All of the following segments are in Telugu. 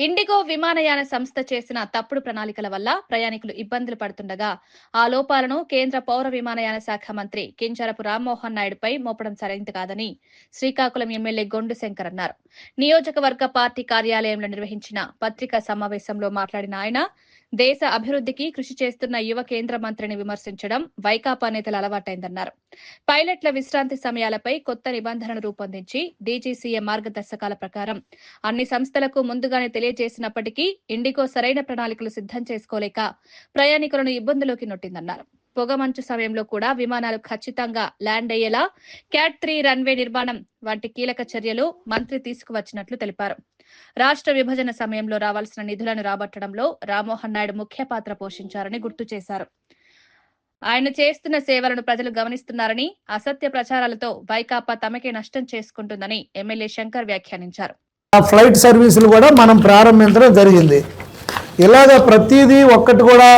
ఇండిగో విమానయాన సంస్థ చేసిన తప్పుడు ప్రణాళికల వల్ల ప్రయాణికులు ఇబ్బందులు పడుతుండగా ఆ లోపాలను కేంద్ర పౌర విమానయాన శాఖ మంత్రి కించరపు రామ్మోహన్ నాయుడుపై మోపడం సరైనది కాదని శ్రీకాకుళం ఎమ్మెల్యే గొండు శంకర్ అన్నారు. నియోజకవర్గ పార్టీ కార్యాలయంలో నిర్వహించిన పత్రికా సమావేశంలో మాట్లాడిన ఆయన దేశ అభివృద్ధికి కృషి చేస్తున్న యువ కేంద్ర మంత్రిని విమర్శించడం వైకాపా నేతల అలవాటైందన్నారు. పైలట్ల విశ్రాంతి సమయాలపై కొత్త నిబంధనలు రూపొందించి డీజీసీఏ మార్గదర్శకాల ప్రకారం అన్ని సంస్థలకు ముందుగానే తెలియ తెలియజేసినప్పటికీ ఇండిగో సరైన ప్రణాళికలు సిద్ధం చేసుకోలేక ప్రయాణికులను ఇబ్బందులోకి నొట్టిందన్నారు. పొగమంచు సమయంలో కూడా విమానాలు ఖచ్చితంగా ల్యాండ్ అయ్యేలా క్యాట్ త్రీ రన్వే నిర్మాణం వంటి కీలక చర్యలు మంత్రి తీసుకువచ్చినట్లు తెలిపారు. రాష్ట్ర విభజన సమయంలో రావాల్సిన నిధులను రాబట్టడంలో రామ్మోహన్ నాయుడు ముఖ్య పాత్ర పోషించారని గుర్తు చేశారు. ఆయన చేస్తున్న సేవలను ప్రజలు గమనిస్తున్నారని అసత్య ప్రచారాలతో వైకాపా తమకే నష్టం చేసుకుంటుందని ఎమ్మెల్యే శంకర్ వ్యాఖ్యానించారు. ఫ్లైట్ సర్వీసులు కూడా మనం ప్రారంభించడం జరిగింది. ఇలాగ ప్రతిదీ ఒక్కటి కూడా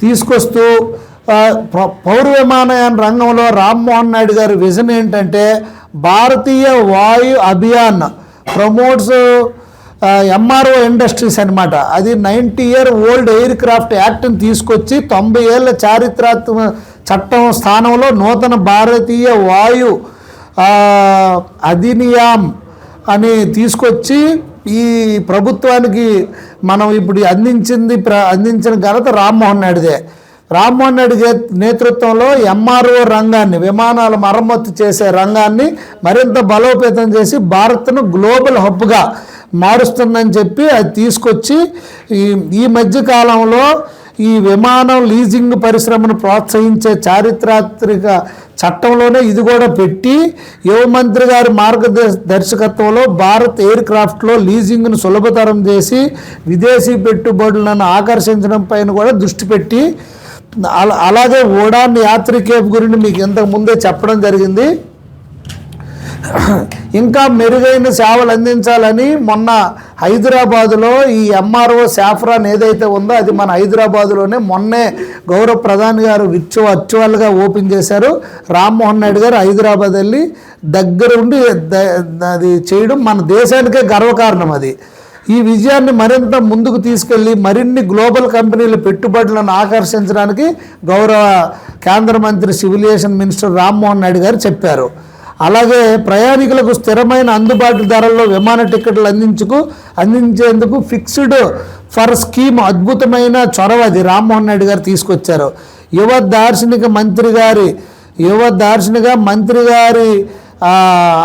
తీసుకొస్తూ పౌర విమానయాన రంగంలో రామ్మోహన్ నాయుడు గారి విజన్ ఏంటంటే భారతీయ వాయు అభియాన్ ప్రమోట్స్ ఎంఆర్ఓ ఇండస్ట్రీస్ అన్నమాట. అది ninety year old aircraft యాక్ట్ని తీసుకొచ్చి తొంభై ఏళ్ళ చారిత్రాత్మక చట్టం స్థానంలో నూతన భారతీయ వాయు ఆ, అధినియాం అని తీసుకొచ్చి ఈ ప్రభుత్వానికి మనం ఇప్పుడు అందించింది ప్ర అందించిన ఘనత రామ్మోహన్ నాయుడుదే. రామ్మోహన్ నాయుడు నేతృత్వంలో ఎంఆర్ఓ రంగాన్ని విమానాల మరమ్మతు చేసే రంగాన్ని మరింత బలోపేతం చేసి భారత్ను గ్లోబల్ హబ్గా మారుస్తుందని చెప్పి అది తీసుకొచ్చి ఈ ఈ మధ్య కాలంలో ఈ విమానం లీజింగ్ పరిశ్రమను ప్రోత్సహించే చారిత్రాత్మక చట్టంలోనే ఇది కూడా పెట్టి యువ మంత్రి గారి మార్గదర్శకత్వంలో భారత్ ఎయిర్ క్రాఫ్ట్లో లీజింగ్ను సులభతరం చేసి విదేశీ పెట్టుబడులను ఆకర్షించడం పైన కూడా దృష్టి పెట్టి అలా- అలాగే ఓడాన్ యాత్రికేప్ గురించి మీకు ఇంతకు ముందే చెప్పడం జరిగింది. ఇంకా మెరుగైన సేవలు అందించాలని మొన్న హైదరాబాదులో ఈ ఎంఆర్ఓ సాఫ్రాన్ ఏదైతే ఉందో అది మన హైదరాబాదులోనే మొన్నే గౌరవ ప్రధాని గారు విర్చు వర్చువల్గా ఓపెన్ చేశారు. రామ్మోహన్ నాయుడు గారు హైదరాబాద్ వెళ్ళి దగ్గర ఉండి అది చేయడం మన దేశానికే గర్వకారణం అది. ఈ విజయాన్ని మరింత ముందుకు తీసుకెళ్ళి మరిన్ని గ్లోబల్ కంపెనీల పెట్టుబడులను ఆకర్షించడానికి గౌరవ కేంద్ర మంత్రి సివిలియేషన్ మినిస్టర్ రామ్మోహన్ నాయుడు గారు చెప్పారు. అలాగే ప్రయాణికులకు స్థిరమైన అందుబాటు ధరల్లో విమాన టికెట్లు అందించుకు అందించేందుకు ఫిక్స్డ్ ఫర్ స్కీమ్ అద్భుతమైన చొరవ అది. రామ్మోహన్ నాయుడు గారు తీసుకొచ్చారు. యువ దార్శనిక మంత్రి గారి యువ దార్శనిక మంత్రి గారి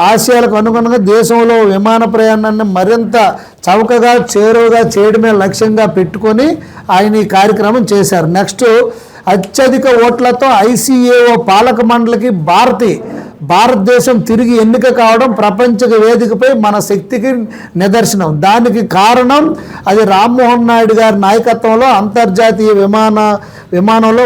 ఆశయాలకు అనుగుణంగా దేశంలో విమాన ప్రయాణాన్ని మరింత చౌకగా చేరువగా చేయడమే లక్ష్యంగా పెట్టుకొని ఆయన ఈ కార్యక్రమం చేశారు. నెక్స్ట్ అత్యధిక ఓట్లతో ఐసీఏఓ పాలక మండలికి భారతి భారతదేశం తిరిగి ఎన్నిక కావడం ప్రపంచ వేదికపై మన శక్తికి నిదర్శనం. దానికి కారణం అది రామ్మోహన్ నాయుడు గారి నాయకత్వంలో అంతర్జాతీయ విమాన విమానంలో